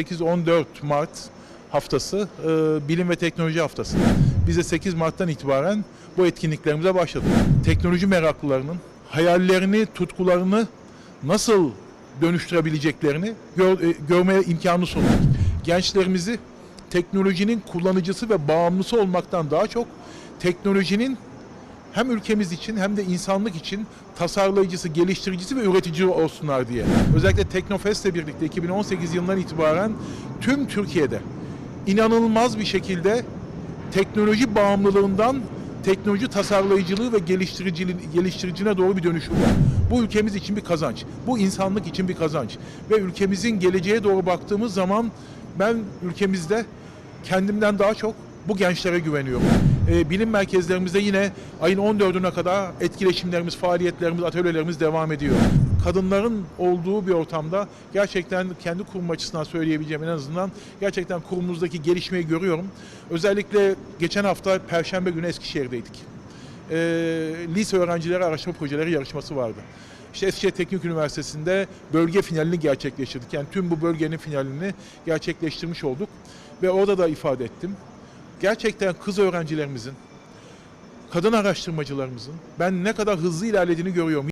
8-14 Mart haftası e, bilim ve teknoloji haftası. Biz de 8 Mart'tan itibaren bu etkinliklerimize başladık. Teknoloji meraklılarının hayallerini, tutkularını nasıl dönüştürebileceklerini gör, e, görmeye imkanı sunduk. Gençlerimizi teknolojinin kullanıcısı ve bağımlısı olmaktan daha çok teknolojinin hem ülkemiz için hem de insanlık için tasarlayıcısı, geliştiricisi ve üretici olsunlar diye. Özellikle Teknofest'le birlikte 2018 yılından itibaren tüm Türkiye'de inanılmaz bir şekilde teknoloji bağımlılığından teknoloji tasarlayıcılığı ve geliştiriciliği, geliştiricine doğru bir dönüşüm var. Bu ülkemiz için bir kazanç. Bu insanlık için bir kazanç. Ve ülkemizin geleceğe doğru baktığımız zaman ben ülkemizde kendimden daha çok bu gençlere güveniyorum. Ee, bilim merkezlerimizde yine ayın 14'üne kadar etkileşimlerimiz, faaliyetlerimiz, atölyelerimiz devam ediyor. Kadınların olduğu bir ortamda gerçekten kendi kurum açısından söyleyebileceğim en azından gerçekten kurumumuzdaki gelişmeyi görüyorum. Özellikle geçen hafta Perşembe günü Eskişehir'deydik. Ee, lise öğrencileri araştırma projeleri yarışması vardı. İşte Eskişehir Teknik Üniversitesi'nde bölge finalini gerçekleştirdik. Yani tüm bu bölgenin finalini gerçekleştirmiş olduk. Ve orada da ifade ettim. Gerçekten kız öğrencilerimizin, kadın araştırmacılarımızın ben ne kadar hızlı ilerlediğini görüyorum.